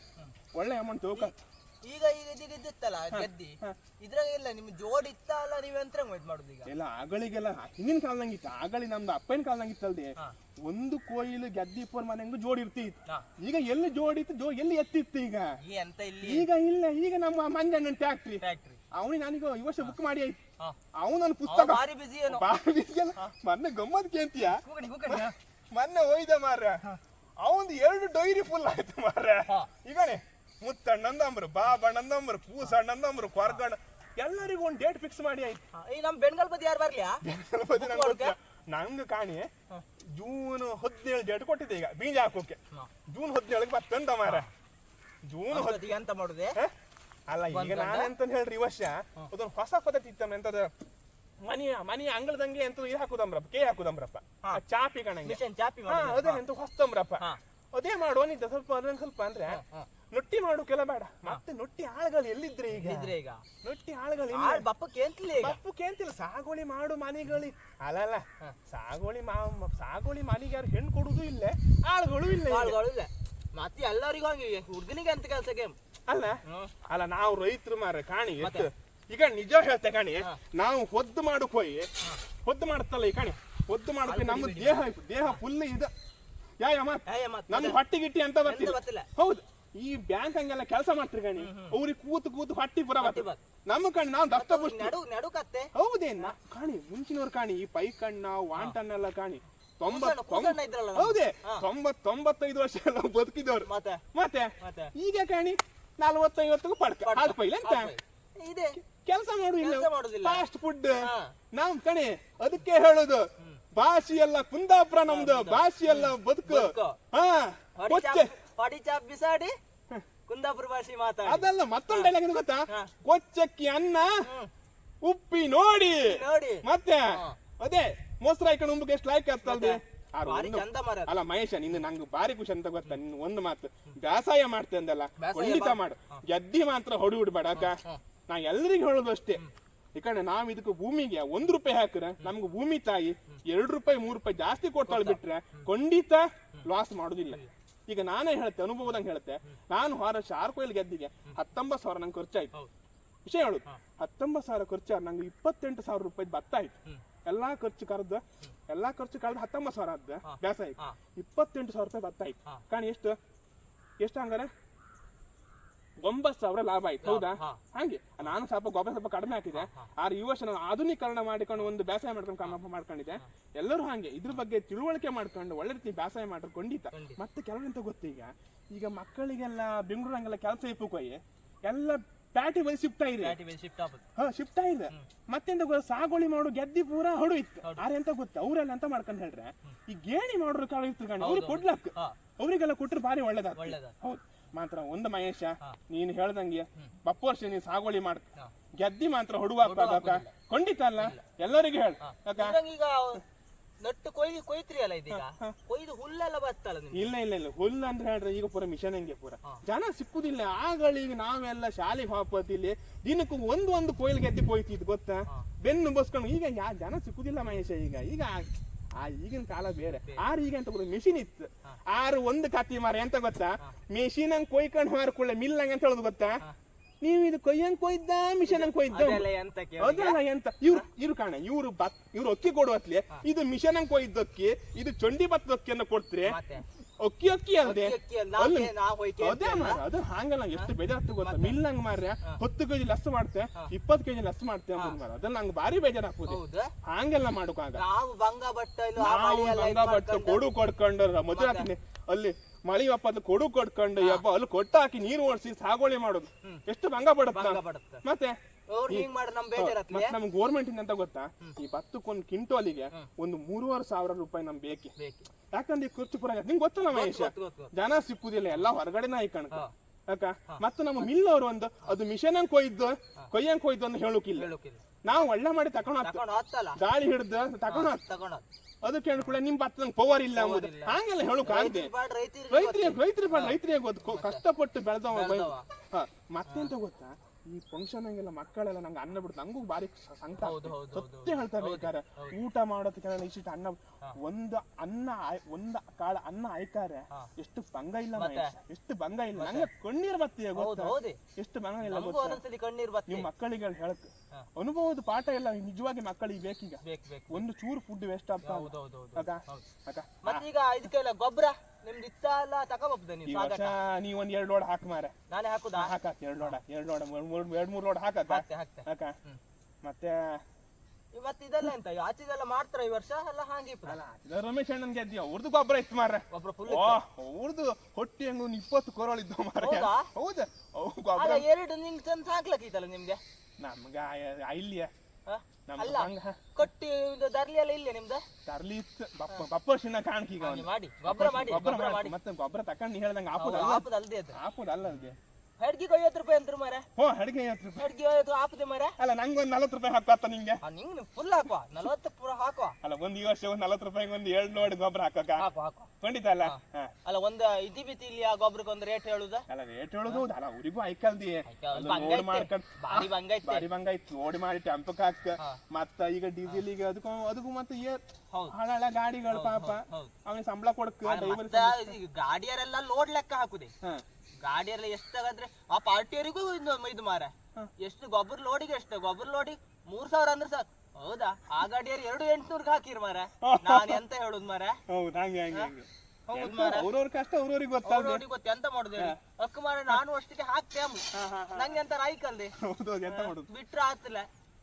Speaker 1: ಒಳ್ಳೆ ಅಮೌಂಟ್ ತಗೋಕ.
Speaker 3: ಈಗ ಈಗ ಇದೀಗ ಇದ್ದಿತ್ತಲ್ಲ ಗದ್ದಿ. ಇದ್ರಾಗ ಇಲ್ಲ ನಿಮ್ ಜೋಡಿ ಇತ್ತ ಅಲ್ಲ ನೀವ್ ಅಂತ ಇದ್ ಮಾಡುದು ಈಗ?
Speaker 1: ಇಲ್ಲ ಆಗಳಿಗೆಲ್ಲ ಹಿಂದಿನ ಕಾಲದಂಗಿತ್ತು ಆಗಳಿ ನಮ್ದು ಅಪ್ಪನ ಕಾಲದಂಗಿತ್ತಲ್ದೆ. ಒಂದು ಕೋಯಿಲು ಗೆದ್ದಿ ಪೋರ್ ಮನೆಂಗು ಜೋಡಿ ಇರ್ತಿತ್ತು. ಈಗ ಎಲ್ಲಿ ಜೋಡಿ ಇತ್ತು ಜೋ ಎಲ್ಲಿ ಎತ್ತಿತ್ತು ಈಗ?
Speaker 3: ಈ ಎಂತ ಇಲ್ಲಿ?
Speaker 1: ಈಗ ಇಲ್ಲ ಈಗ ನಮ್ಮ ಮಂಜಣ್ಣ ಟ್ಯಾಕ್ಟ್ರಿ
Speaker 3: ಫ್ಯಾಕ್ಟ್ರಿ
Speaker 1: ಅವನಿಗೆ ನನಗೆ ಈ ವರ್ಷ ಬುಕ್ ಮಾಡಿ ಆಯ್ತು.
Speaker 3: ಅವನು
Speaker 1: ನನ್ನ ಪುಸ್ತಕ
Speaker 3: ಭಾರಿ ಬಿಸಿ ಭಾರಿ
Speaker 1: ಬಾರಿ ಅಲ್ಲ. ಮೊನ್ನೆ ಗಮ್ಮತ್ ಕೇಂತಿಯ ಮೊನ್ನೆ ಹೋಯ್ದ ಮಾರ ಅವನು ಎರಡು ಡೈರಿ ಫುಲ್ ಆಯ್ತು ಮಾರ
Speaker 3: ಹಾ.
Speaker 1: ಮುತ್ತಣ್ಣಂದಂಬ್ರು ಬಾಬಣ್ಣಂದಂಬ್ರು ಪೂಸಣ್ಣಂದಂಬ್ರು ಕೊರ್ಗಣ್ಣ ಎಲ್ಲರಿಗೂ ಒಂದು ಡೇಟ್ ಫಿಕ್ಸ್ ಮಾಡಿ ಆಯ್ತು.
Speaker 3: ಈ ನಮ್ಮ ಬೆಣ್ಗಲ್ ಬದಿ ಯಾರು ಬರ್ಲಿಯಾ?
Speaker 1: ನಂಗೆ ಕಾಣಿ ಜೂನ್ ಹದಿನೇಳು ಡೇಟ್ ಕೊಟ್ಟಿದ್ದೆ ಈಗ ಬೀಜ ಹಾಕೋಕೆ. ಜೂನ್ ಹದಿನೇಳಕ್ಕೆ ಬರ್ತಂತ ಮಾರ ಜೂನ್ ಹದಿಗೆ
Speaker 3: ಅಂತ ಎಂತ ಮಾಡುದೆ?
Speaker 1: ಅಲ್ಲ ಈಗ
Speaker 3: ನಾನು
Speaker 1: ಅಂತ ಹೇಳ್ರಿ ಈ ವರ್ಷ ಅದೊಂದು ಹೊಸ ಪದ್ಧತಿ ಇತ್ತಮ್ಮ ಎಂತದ ಮನಿ ಮನಿ ಅಂಗಳದಂಗೆ ಎಂತ ಇದು ಹಾಕುದಂಬ್ರಪ್ಪ ಕೇ ಹಾಕುದಂಬ್ರಪ್ಪ. ಆ ಚಾಪಿ ಕಣಂಗೆ
Speaker 3: ಚಾಪಿ
Speaker 1: ಅದೇ ಎಂತ ಹೊಸ್ತಂಬ್ರಪ್ಪ. ಅದೇ ಮಾಡುವ ನಿಂತ ಸ್ವಲ್ಪ ಅದೊಂದು ಸ್ವಲ್ಪ ಅಂದ್ರೆ. ನೊಟ್ಟಿ ಮಾಡು ಕೆಲ ಬೇಡ. ಮತ್ತೆ ನೊಟ್ಟಿ ಆಳುಗಳು ಎಲ್ಲಿದ್ರೆ ಈಗ?
Speaker 3: ಇದ್ರೆ ಈಗ?
Speaker 1: ನೊಟ್ಟಿ ಆಳುಗಳು.
Speaker 3: ಆಳ್ ಬಪ್ಪಕ್ಕೆ ಎಂತಲೇ ಈಗ?
Speaker 1: ಬಪ್ಪು ಕೇಂತಿಲ್ಲ ಸಾಗೋಳಿ ಮಾಡು ಮನೆಗಳಿ ಅಲ್ಲಲ್ಲ ಸಾಗೋಳಿ ಮಾ ಸಾಗೋಳಿ ಮನೆಗೆ ಯಾರು ಹೆಣ್ಣು ಕೊಡುದು ಇಲ್ಲ. ಆಳುಗಳು ಇಲ್ಲ
Speaker 3: ಆಳುಗಳು ಇಲ್ಲ. ಮತ್ತೆ ಎಲ್ಲರಿಗೂ ಹಂಗೆ ಹುಡುಗನಿಗೆ ಎಂತ ಗೇಮ್
Speaker 1: ಅಲ್ಲ. ಅಲ್ಲ ನಾವು ರೈತರು ಮಾರ ಕಾಣಿ ಈಗ ನಿಜ ಹೇಳ್ತೆ ಕಾಣಿ. ನಾವು ಹೊದ್ದು ಮಾಡಕ್ ಹೋಗಿ ಹೊದ್ದು ಮಾಡುತ್ತಲ್ಲ ಈ ಕಾಣಿ. ಹೊದ್ದು ಮಾಡಕ್ಕೆ ನಮ್ಮ ದೇಹ ದೇಹ ಫುಲ್ ಇದು. ಯಾ
Speaker 3: ಯಮ್ಮ ಮತ್ತೆ?
Speaker 1: ನಮ್ ಹೊಟ್ಟಿ ಗಿಟ್ಟಿ ಅಂತ ಬರ್ತಿಲ್ಲ. ಹೌದು. ಈ ಬ್ಯಾಂಕ್ ಹಂಗೆಲ್ಲ ಕೆಲಸ ಮಾಡ್ತೀರಿ ಗಣಿ? ಅವ್ರಿಗೆ ಕೂತು ಕೂತು ಹೊಟ್ಟಿ ಪುರ ನಮ್ಮ ಕಣ್ಣು ನಾವು ದಷ್ಟ ಪುಷ್ಟಿ. ಹೌದೇನ? ಕಾಣಿ ಮುಂಚಿನವ್ರು ಕಾಣಿ ಈ ಪೈಕಣ್ಣ ವಾಂಟನ್ನೆಲ್ಲ ಕಾಣಿ. ಹೌದೇ. ತೊಂಬತ್ ತೊಂಬತ್ತೈದು ವರ್ಷ ಎಲ್ಲ ಬದುಕಿದವ್ರು.
Speaker 3: ಮತ್ತೆ?
Speaker 1: ಈಗ ಕಾಣಿ ನಲ್ವತ್ತೈವತ್ತಿಗೂ ಪಡ್ಕ ಪೈಲೆ ಅಂತ
Speaker 3: ಇದೆ.
Speaker 1: ಕೆಲಸ ಮಾಡು ಇಲ್ಲ
Speaker 3: ಕೆಲ್ಸ ಮಾಡುದಿಲ್ಲ.
Speaker 1: ಫಾಸ್ಟ್ ಫುಡ್
Speaker 3: ನಮ್
Speaker 1: ನಾವ್ ಕಣಿ ಅದಕ್ಕೆ ಹೇಳುದು ಭಾಷೆ ಎಲ್ಲ ಕುಂದಾಪುರ ನಮ್ದು ಭಾಷೆ ಎಲ್ಲ ಬದುಕು. ಹಾ
Speaker 3: ಹೊಡಿ ಹೊಡಿ ಚಾಪ್ ಬಿಸಾಡಿ. ಕುಂದಾಪುರ ಭಾಷೆ ಮಾತಾಡಿ.
Speaker 1: ಅದಲ್ಲ ಮತ್ತೊಂದು ಡೈಲಾಗ್ ಗೊತ್ತಾ? ಕೊಚ್ಚಕ್ಕಿ ಅನ್ನ ಉಪ್ಪಿ ನೋಡಿ.
Speaker 3: ನೋಡಿ.
Speaker 1: ಮತ್ತೆ ಅದೇ ಮೊಸರು ಹಾಕೊಂಡು ಉಂಬಕ್ಕೆ ಎಷ್ಟು ಲೈಕ್ ಆಗ್ತಲ್ದೆ ಆರು
Speaker 3: ಭಾರಿ ಚಂದ ಮರ
Speaker 1: ಅಲ್ಲ ಮಹೇಶ ನಿನ್ನ ನಂಗೆ ಭಾರಿ ಖುಷಿ ಅಂತ ಗೊತ್ತಾ? ನಿನ್ನ ಒಂದು ಮಾತು. ಬೇಸಾಯ ಮಾಡ್ತೆ ಅಂದಲ್ಲ. ಖಂಡಿತ
Speaker 3: ಮಾಡು.
Speaker 1: ಗೆದ್ದಿ ಮಾತ್ರ ಹೊಡಿ ಬಿಡ್ಬೇಡ ಅಕ್ಕ ನಾ ಎಲ್ರಿಗೂ ಹೇಳೋದು ಅಷ್ಟೇ. ಯಾಕಂದ್ರೆ ನಾವ್ ಇದಕ್ಕೆ ಭೂಮಿಗೆ ಒಂದ್ ರೂಪಾಯಿ ಹಾಕ್ರೆ ನಮ್ಗೆ ಭೂಮಿ ತಾಯಿ ಎರಡು ರೂಪಾಯಿ ಮೂರು ರೂಪಾಯಿ ಜಾಸ್ತಿ ಕೊಡ್ತಾಳೆ ಬಿಟ್ರೆ ಖಂಡಿತ ಲಾಸ್ ಮಾಡುದಿಲ್ಲ. ಈಗ ನಾನೇ ಹೇಳ್ತೆ ಅನುಭವದಂಗೆ ಹೇಳ್ತೆ. ನಾನು ಹೊರ ಶಾರ್ ಕೊಯ್ಲ್ ಗೆದ್ದಿಗೆ ಹತ್ತೊಂಬತ್ತು ಸಾವಿರ ನಂಗೆ ಖರ್ಚಾಯ್ತು. ವಿಷಯ ಹೇಳು. ಹತ್ತೊಂಬತ್ತು ಸಾವಿರ ಖರ್ಚು ನಂಗೆ ಇಪ್ಪತ್ತೆಂಟು ಸಾವಿರ ರೂಪಾಯಿ ಭತ್ತ ಆಯ್ತು. ಎಲ್ಲಾ ಖರ್ಚು ಕರೆದ ಎಲ್ಲಾ ಖರ್ಚು ಕಳೆದ ಹತ್ತೊಂಬತ್ತು ಸಾವಿರ ಆದ. ಬೇಸಾಯ ಇಪ್ಪತ್ತೆಂಟು ಸಾವಿರ ರೂಪಾಯಿ ಭತ್ತ ಆಯ್ತು. ಕಾಣಿ ಎಷ್ಟು? ಎಷ್ಟು ಹಂಗಾರೆ? ಒಂಬತ್ತು ಸಾವಿರ ಲಾಭ ಆಯ್ತು ಹೌದಾ. ಹಂಗೆ ನಾನು ಸ್ವಲ್ಪ ಗೊಬ್ಬರ ಸ್ವಲ್ಪ ಕಡಿಮೆ ಹಾಕಿದೆ. ಆದ್ರೆ ಈ ವರ್ಷ ನಾನು ಆಧುನೀಕರಣ ಮಾಡಿಕೊಂಡು ಒಂದು ಬೇಸಾಯ ಮಾಡ್ಕೊಂಡು ಕಾಮ ಮಾಡ್ಕೊಂಡಿದ್ದೆ. ಎಲ್ಲರೂ ಹಾಗೆ ಇದ್ರ ಬಗ್ಗೆ ತಿಳುವಳಿಕೆ ಮಾಡ್ಕೊಂಡು ಒಳ್ಳೆ ರೀತಿ ಬೇಸಾಯ ಮಾಡ್ಕೊಂಡು ಖಂಡಿತ. ಮತ್ತೆ ಕೆಲವರಂತ ಗೊತ್ತು ಈಗ? ಮಕ್ಕಳಿಗೆಲ್ಲ ಬೆಂಗಳೂರಂಗೆಲ್ಲ ಕೆಲಸ ಇಪ್ಪುಕೊಯ್ಯಿ ಎಲ್ಲ ಪ್ಯಾಟಿ ಬಳಿ ಶಿಫ್ಟ್ ಆಗುದು ಹಾ ಶಿಫ್ಟ್ ಆಗಿದೆ ಮತ್ತೆಂತ ಸಾಗೋಳಿ ಮಾಡು ಗೆದ್ದಿ ಪೂರ ಹೊಡು ಇತ್ತು. ಆದ್ರೆ ಎಂತ ಗೊತ್ತು? ಅವ್ರೆಲ್ಲ ಎಂತ ಮಾಡ್ಕೊಂಡ್ ಹೇಳ್ರೆ? ಈ ಗೇಣಿ ಮಾಡೋರು ಕಾಲ
Speaker 3: ಇತ್ತು
Speaker 1: ಅವ್ರಿಗೆ. ಕೊಡ್ಲಕ್. ಅವರಿಗೆಲ್ಲ ಕೊಟ್ಟರೆ ಭಾರಿ
Speaker 3: ಒಳ್ಳೇದ.
Speaker 1: ಹೌದು. ಮಾತ್ರ ಒಂದ್ ಮಹೇಶ. ನೀನು ಹೇಳ್ದಂಗೆ ಬಪ್ಪ ವರ್ಷ ನೀನು ಸಾಗೋಳಿ ಮಾಡ್. ಗೆದ್ದಿ ಮಾತ್ರ
Speaker 3: ಹುಡುಗ ಅಕ್ಕ.
Speaker 1: ಖಂಡಿತ ಅಲ್ಲ. ಎಲ್ಲರಿಗೂ ಹೇಳ.
Speaker 3: ಈಗ ನಟ್ಟು ಕೊಯ್ದು ಕೊಯ್ತ್ರಿ ಅಲ್ಲ ಇದೀಗ ಕೊಯ್ದು ಹುಲ್ಲೆಲ್ಲ ಬರ್ತಲ್ಲ ನಿಮ್ಗೆ?
Speaker 1: ಇಲ್ಲ ಇಲ್ಲ ಇಲ್ಲ. ಹುಲ್ಲು ಅಂದ್ರೆ ಹೇಳ್ರೆ ಈಗ ಪೂರ ಮಿಷನ್ ಹಂಗೆ ಪೂರ. ಜನ ಸಿಕ್ಕುದಿಲ್ಲ. ಆಗಳೀಗ ನಾವೆಲ್ಲ ಶಾಲೆಗೆ ಹಾಪತಿಲ್ಲಿ ದಿನಕ್ಕೂ ಒಂದು ಒಂದು ಕೊಯ್ಲು ಗೆದ್ದಿ ಕೊಯ್ತಿದ್ ಗೊತ್ತಾ? ಬೆನ್ನು ಬಸ್ಕೊಂಡು. ಈಗ ಯಾ ಜನ ಸಿಕ್ಕುದಿಲ್ಲ ಮಹೇಶ ಈಗ. ಈಗ ಆ ಈಗಿನ ಕಾಲ ಬೇರೆ. ಆರು ಈಗ ಅಂತ ಮಿಷಿನ್ ಇತ್ತು. ಆರು ಒಂದು ಕತ್ತಿ ಮಾರ ಎಂತ ಗೊತ್ತಾ? ಮಿಷಿನ್ ಹಂಗ್ ಕೊಯ್ಕೊಂಡು ಮಾರ್ಕೊಳ್ಳೆ ಮಿಲ್ ಹಂಗ ಅಂತ ಹೇಳೋದು ಗೊತ್ತಾ? ನೀವು ಇದು ಕೊಯ್ಯಂಗ್ ಕೊಯ್ದ? ಮಿಷನ್ ಹಂಗ್ ಕೊಯ್ದ.
Speaker 3: ಅದೆಲ್ಲ ಎಂತ
Speaker 1: ಇವ್ರು ಇವ್ರು ಕಾಣ ಇವ್ರು ಬತ್ ಇವ್ರು ಅಕ್ಕಿ ಕೊಡುವತ್ಲೆ ಇದು ಮಿಷನ್ ಹಂಗ್ ಕೊಯ್ದಕ್ಕಿ ಇದು ಚೊಂಡಿ ಬತ್ತದ ಅಕ್ಕಿಯನ್ನ ಕೊಡ್ತ್ರೆ ಅಕ್ಕಿ ಅಕ್ಕಿ ಅಲ್ದೆ? ಅದೇ ಮಾರ ಅದು ಹಂಗಲ್ಲ ಎಷ್ಟು ಬೇಜಾರು ಗೊತ್ತಾ? ಮಿಲ್ ಹಂಗ್ ಮಾರ್ರೆ ಹತ್ತು ಕೆಜಿ ಲಸ್ ಮಾಡ್ತೆ ಇಪ್ಪತ್ತು ಕೆಜಿ ಲಸ್ ಮಾಡ್ತೆ ಅಂತ ಮಾರ ಅದನ್ನ ನಂಗೆ ಭಾರಿ ಬೇಜಾರು ಹಾಕುದು
Speaker 3: ಹೌದು?
Speaker 1: ಹಂಗೆಲ್ಲ ಮಾಡೋಕಾಗ.
Speaker 3: ನಾವು ಬಂಗ ಬಟ್ಟ
Speaker 1: ಕೊಡು ಕೊಡ್ಕೊಂಡ್ರ ಮದುವೆ ಆಗ್ತೀನಿ. ಅಲ್ಲಿ ಮಳಿ ಅಪ್ಪದ ಕೊಡು ಕೊಡ್ಕೊಂಡು ಯಪ್ಪ ಅಲ್ಲಿ ಕೊಟ್ಟಾಕಿ ನೀರು ಓಡಿಸಿ ಸಾಗುವಳಿ ಮಾಡೋದು. ಎಷ್ಟು ಭಂಗ ಪಡುತ್ತ? ಮತ್ತೆ?
Speaker 3: ನಮ್
Speaker 1: ಗೋರ್ಮೆಂಟ್ ಇಂದ ಅಂತ ಗೊತ್ತಾ? ಈ ಭತ್ತಕ್ಕೊಂದು ಕ್ವಿಂಟೋಲಿಗೆ
Speaker 3: ಹ್ಮ್.
Speaker 1: ಒಂದು ಮೂರುವರೆ ಸಾವಿರ ರೂಪಾಯಿ ನಮ್ ಬೇಕಿ. ಯಾಕಂದ್ರೆ ಈ ಖರ್ಚು ಪುರ ನಿಂಗೆ ಗೊತ್ತಲ್ಲ ಮಹೇಶ? ಜನ ಸಿಕ್ಕುದಿಲ್ಲ ಎಲ್ಲ ಹೊರಗಡೆನ ಈ
Speaker 3: ಹಾ.
Speaker 1: ಯಾಕ ಮತ್ತೆ ನಮ್ಮ ಮಿಲ್ ಅವರು ಒಂದು ಅದು ಮಿಷನ್ ಹಂಗ್ ಕೊಯ್ದು ಕೊಯ್ಯಂಗ್ ಕೊಯ್ದು ಅಂತ ಹೇಳುಕಿಲ್ಲ. ನಾವು ಒಳ್ಳೆ ಮಾಡಿ ತಕೊಂಡ್
Speaker 3: ಹೋಗ್ತಲ್ಲ.
Speaker 1: ಗಾಳಿ ಹಿಡ್ದು ತಕೊಂಡ್. ಅದು ಕೇಳ್ಕೊಳ್ಳೆ ನಿಮ್ ಭತ್ತ ನಂಗೆ ಪವರ್ ಇಲ್ಲ ಅಂಬುದು. ಹಾಗೆಲ್ಲ ಹೇಳುಕ್ ಆಗದೆ.
Speaker 3: ರೈತ್ರಿಗೆ ರೈತ್ರಿಗೆ
Speaker 1: ರೈತರಿಗೆ ಗೊತ್ತು. ಕಷ್ಟಪಟ್ಟು ಬೆಳೆದವ ಮತ್ತೆಂತ ಗೊತ್ತಾ? ಈ ಫಂಕ್ಷನ್ ಹಂಗೆಲ್ಲ ಮಕ್ಕಳೆಲ್ಲ ನಂಗೆ ಅನ್ನ ಬಿಡ್ತು ನಂಗೂ ಬಾರಿ ಸಂಕಟ ಸತ್ಯ ಹೇಳ್ತಾ ಬೇಕಾರೆ ಊಟ ಮಾಡೋದಕ್ಕೆಲ್ಲ ಇಷ್ಟ ಅನ್ನ ಒಂದು ಅನ್ನ ಒಂದ ಕಾಳ ಅನ್ನ
Speaker 3: ಆಯ್ತಾರೆ.
Speaker 1: ಎಷ್ಟು ಭಂಗ ಇಲ್ಲ. ಎಷ್ಟು ಭಂಗ ಇಲ್ಲ. ನಂಗೆ ಕಣ್ಣೀರ್
Speaker 3: ಹೌದೇ
Speaker 1: ಎಷ್ಟು ಭಂಗ ಇಲ್ಲ
Speaker 3: ನಮಗೂ
Speaker 1: ಗೊತ್ತಾ?
Speaker 3: ಒಂದೊಂದ್ಸಲಿ ಕಣ್ಣೀರ್ ಬತ್ತೆ.
Speaker 1: ನಿಮ್ ಮಕ್ಕಳಿಗೆ ಹೇಳಕ್. ಅನುಭವದ ಪಾಠ ಎಲ್ಲ ನಿಜವಾಗಿ ಮಕ್ಕಳಿಗೆ ಬೇಕೀಗ.
Speaker 3: ಬೇಕು ಬೇಕು.
Speaker 1: ಒಂದು ಚೂರು ಫುಡ್ ವೇಸ್ಟ್ ಆಗ್ತಾ ಅಕ್ಕ ಅಕ್ಕ
Speaker 3: ಈಗ ಇದಕ್ಕೆಲ್ಲ ಗೊಬ್ಬರ? ನಿಮ್ದು ಇತ್ತ ಅಲ್ಲ ತಗೋಬಹುದು
Speaker 1: ಈ
Speaker 3: ನೀವು
Speaker 1: ವರ್ಷ ನೀ ಒಂದ್ ಎರಡ್ ಲೋಡ್ ಹಾಕ್ ಮಾರೆ
Speaker 3: ನಾನೇ ಹಾಕುದಾ?
Speaker 1: ಹಾಕ ಎರಡ್ ಲೋಡ ಎರಡ್ ಲೋಡ ಎರಡ್ ಮೂರ್ ಲೋಡ್ ಹಾಕ
Speaker 3: ಹಾಕ್ತೆ ಹಾಕ್ತೆ.
Speaker 1: ಹಾಕ?
Speaker 3: ಹ್ಮ್.
Speaker 1: ಮತ್ತೆ?
Speaker 3: ಇವತ್ತು ಇದೆಲ್ಲ ಎಂತ ಈ ಆಚೆದೆಲ್ಲ ಮಾಡ್ತಾರ ಈ ವರ್ಷ? ಎಲ್ಲ ಹಾಗೆ ಇಪ್ಪದ
Speaker 1: ಅಲ್ಲ ಇದು ರಮೇಶ್ ಅಣ್ಣನ್ ಗೆದ್ದಿ ಅವ್ರದ್ದು ಗೊಬ್ಬರ ಇತ್ತು ಮಾರ್ರೆ.
Speaker 3: ಒಬ್ರು ಫುಲ್
Speaker 1: ಓ ಅವ್ರದ್ದು ಹೊಟ್ಟಿ ಹಂಗ ಒಂದ್ ಇಪ್ಪತ್ತು ಕೊರೋಳ ಇದ್ದು ಮಾರ್ರೆ.
Speaker 3: ಹೌದಾ?
Speaker 1: ಹೌದ. ಅವು
Speaker 3: ಅಲ್ಲ
Speaker 1: ಗೊಬ್ಬರ
Speaker 3: ಎರಡು ನಿಂಗೆ ತಂದು ಹಾಕ್ಲಕ್ಕಿತ್ತಲ್ಲ ನಿಮ್ಗೆ?
Speaker 1: ನಮ್ಗ? ನಮ್ದು
Speaker 3: ಅಲ್ಲ ಕೊಟ್ಟಿ ಇದು ದರ್ಲಿ ಎಲ್ಲ ಇಲ್ಲ ನಿಮ್ದು?
Speaker 1: ತರ್ಲಿ ಇತ್ತು. ಬಪ್ಪ ಕಾಣ್ಕೀಗ ಅವನು
Speaker 3: ಮಾಡಿ ಗೊಬ್ಬರ ಮಾಡಿ
Speaker 1: ಗೊಬ್ಬರ ಮಾಡಿ. ಮತ್ತೆ ಗೊಬ್ಬರ ತಕೊಂಡು ಹೇಳ್ದಂಗೆ ಹಾಪುದು
Speaker 3: ಆಪದ ಅಲ್ದೇ ಅದು.
Speaker 1: ಅಲ್ಲ
Speaker 3: ಹೆಡ್ಗಿಗೆ ಐವತ್ತು ರೂಪಾಯಿ ಅಂದ್ರು ಮಾರೆ.
Speaker 1: ಹೋ ಅಡಿಗೆ ಐವತ್ತು ರೂಪಾಯಿ.
Speaker 3: ಹೆಡ್ಗಿ ಐವತ್ತು ಆಪದೆ ಮಾರೆ.
Speaker 1: ಅಲ್ಲ ನಂಗೊಂದ್ ನಲವತ್ತು ರೂಪಾಯಿ ಹಾಕತ್ತ ನಿಂಗೆ?
Speaker 3: ನಿಂಗೆ ಫುಲ್ ಹಾಕುವ. ನಲವತ್ತು ಪೂರ ಹಾಕುವ.
Speaker 1: ಅಲ್ಲ ಒಂದು ಈ ವರ್ಷ ಒಂದ್ ನಲವತ್ತು ರೂಪಾಯಿಗೆ ಒಂದ್ ಎರಡ್ ನೋಡಿ ಗೊಬ್ಬರ ಹಾಕಕ್ಕ
Speaker 3: ಹಾಕು ಹಾಕು.
Speaker 1: ಖಂಡಿತ ಅಲ್ಲ
Speaker 3: ಅಲ್ಲ ಒಂದು ಇದಿ ಬಿತಿ ಇಲ್ಲಿ ಆ ಗೊಬ್ಬರಕ್ಕೆ ಒಂದು ರೇಟ್ ಹೇಳುದ?
Speaker 1: ಅಲ್ಲ ರೇಟ್ ಹೇಳೋದು ಅಲ್ಲ ಅವ್ರಿಗೂ ಐಕಲ್ದಿ.
Speaker 3: ಬಂಗೈತೆ.
Speaker 1: ಮಾಡ್ಕೊಂಡ್
Speaker 3: ಬಾರಿ ಬಂಗೈತೆ.
Speaker 1: ಬಾರಿ ಬಂಗ ಇತ್ತು ಮಾಡಿ ಟೆಂಪಕ್ ಹಾಕ. ಮತ್ತ ಈಗ ಡೀಸೆಲ್ ಈಗ ಅದಕ್ಕೂ ಅದಕ್ಕೂ ಮತ್ತೆ ಏ- ಹಳಳ ಗಾಡಿಗಳು ಪಾಪ. ಅವನಿಗೆ ಸಂಬಳ ಕೊಡಕ್ ಡ್ರೈವರ್
Speaker 3: ಗಾಡಿಯರೆಲ್ಲ ಲೋಡ್ ಲೆಕ್ಕ ಹಾಕುದೆ.
Speaker 1: ಹಾ
Speaker 3: ಎಲ್ಲ ಎಷ್ಟಾಗಂದ್ರೆ ಆ ಪಾರ್ಟಿಯವರಿಗೂ ಇದು ಇದು ಮಾರ.
Speaker 1: ಎಷ್ಟು
Speaker 3: ಗೊಬ್ಬರ ಲೋಡಿಗೆ ಎಷ್ಟು ಗೊಬ್ಬರ ಲೋಡಿ ಮೂರ್ ಸಾವಿರ ಅಂದ್ರೆ ಸರ್ ಹೌದಾ? ಆ ಗಾಡಿಯಲ್ಲಿ ಎರಡು ಎಂಟ್ನೂರ್ಗೆ ಹಾಕಿರ್ ಮಾರ. ನಾನ್ ಎಂತ ಹೇಳುದ್ ಮಾರ?
Speaker 1: ಹೌದು ಹಂಗೆ ಹಂಗೆ ಅವ್ರವ್ರ ಕಷ್ಟ ಅವ್ರವ್ರಿಗೆ
Speaker 3: ಗೊತ್ತ. ಎಂತ ಮಾಡುದು ಅಕ್ಕ ಮಾರ ನಾನು ಅಷ್ಟಕ್ಕೆ ಹಾಕ್ತೆ ಅಮ್ಮ. ನಂಗೆ ಎಂತ ರಾಯ್ಕಲ್ದೆ
Speaker 1: ಹೌದು ಎಂತ ಮಾಡುದು?
Speaker 3: ಬಿಟ್ರೆ ಆತಿಲ್ಲ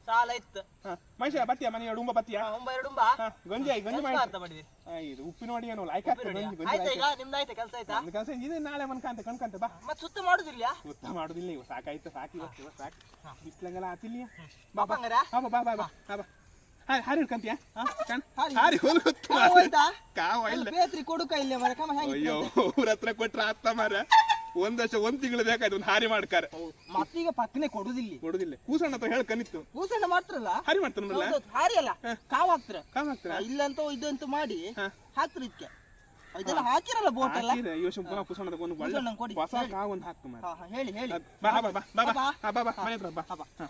Speaker 3: ಸಾಲ ಇತ್ತು.
Speaker 1: ಹಾ ಮನುಷ್ಯ ಬತ್ತಿಯ ಮನೆ ಉಂಬ ಬತ್ತಿಯ
Speaker 3: ಒಂಬ ಎರಡು ಬಾ
Speaker 1: ಹಾ ಗಂಜಿ ಗಂಜಿ ಮಾಡಿ ಇದು ಉಪ್ಪಿನ ನೋಡಿ ಏನೋ ಗಂಜಿ
Speaker 3: ಆಯ್ತಾ ಈಗ ನಿಮ್ದು ಆಯ್ತಾ ಕೆಲಸ ಆಯ್ತಾ?
Speaker 1: ನಮ್ದು ಕೆಲಸ ಇದು ನಾಳೆ ಮನ್ಕಂತ ಕಣ್ಕಂತ ಬಾ.
Speaker 3: ಮತ್ ಸುತ್ತ ಮಾಡುದಿಲ್ಲ
Speaker 1: ಸುತ್ತ ಮಾಡುದಿಲ್ಲ ಇವ ಸಾಕಾಯ್ತು ಸಾಕಿ ಇವತ್ತು ಇವತ್ತು ಸಾಕು.
Speaker 3: ಹಾ.
Speaker 1: ಬಿಸ್ಲಂಗೆಲ್ಲ ಆತಿಲ್ಲ
Speaker 3: ಬಾ ಹಂಗಾರ
Speaker 1: ಬಾ ಬಾ ಬಾ ಬಾ ಬಾ. ಬಾ ಹಾರಿ ಹಿಡ್ಕಂತೀಯ
Speaker 3: ಹಾರಿ.
Speaker 1: ಹಾರಿ ಹೋಗಿ ಗೊತ್ತು
Speaker 3: ಕಾವು ಆಯ್ತಾ?
Speaker 1: ಕಾವ ಇಲ್ಲ.
Speaker 3: ಬೇತ್ರಿ ಕೊಡುಕ ಇಲ್ಲೇ ಮರ ಕಮ ಹೆಂಗ್
Speaker 1: ಅಯ್ಯೋ ಅವ್ರ ಹತ್ರ ಕೊಟ್ರ ಆತ್ತ ಮಾರ ಒಂದ್ ವರ್ಷ ಒಂದ್ ತಿಂಗಳು ಬೇಕಾಯ್ತು ಒಂದು ಹಾರಿ ಮಾಡ್ಕಾರ.
Speaker 3: ಮತ್ತೀಗ ಪಕ್ಕನೆ ಕೊಡುದಿಲ್ಲ
Speaker 1: ಕೊಡುದಿಲ್ಲ ಕೂಸಣ್ಣ ಅಂತ ಹೇಳಿ ಕನಿತ್ತು.
Speaker 3: ಕೂಸಣ್ಣ ಮಾಡ್ತಾರಲ್ಲ?
Speaker 1: ಹಾರಿ ಮಾಡ್ತಾನಲ್ಲ
Speaker 3: ಹೌದು, ಹಾರಿ ಅಲ್ಲ. ಕಾವ್ ಹಾಕ್ತಾರ.
Speaker 1: ಕಾವ್ ಹಾಕ್ತಾರ?
Speaker 3: ಇಲ್ಲಂತ ಅಂತ ಮಾಡಿ. ಹಾಕ್ತಾರ ಇದಕ್ಕೆ. ಇದೆಲ್ಲ ಹಾಕಿರಲ್ಲ ಬೋಟ್ ಎಲ್ಲ?
Speaker 1: ಪುನಃ ಕೂಸಣ್ಣ ಒಂದು ಒಳ್ಳೆ. ಹೊಸ ಕಾವ್ ಒಂದು ಹಾಕ್ತು
Speaker 3: ಹೇಳಿ ಹೇಳಿ.
Speaker 1: ಬಾ ಬಾ ಬಾ ಬಾ ಬಾ.
Speaker 3: ಬಾ.
Speaker 1: ಬಾ. ಬಾ ಬಾ.
Speaker 3: ಬಾ.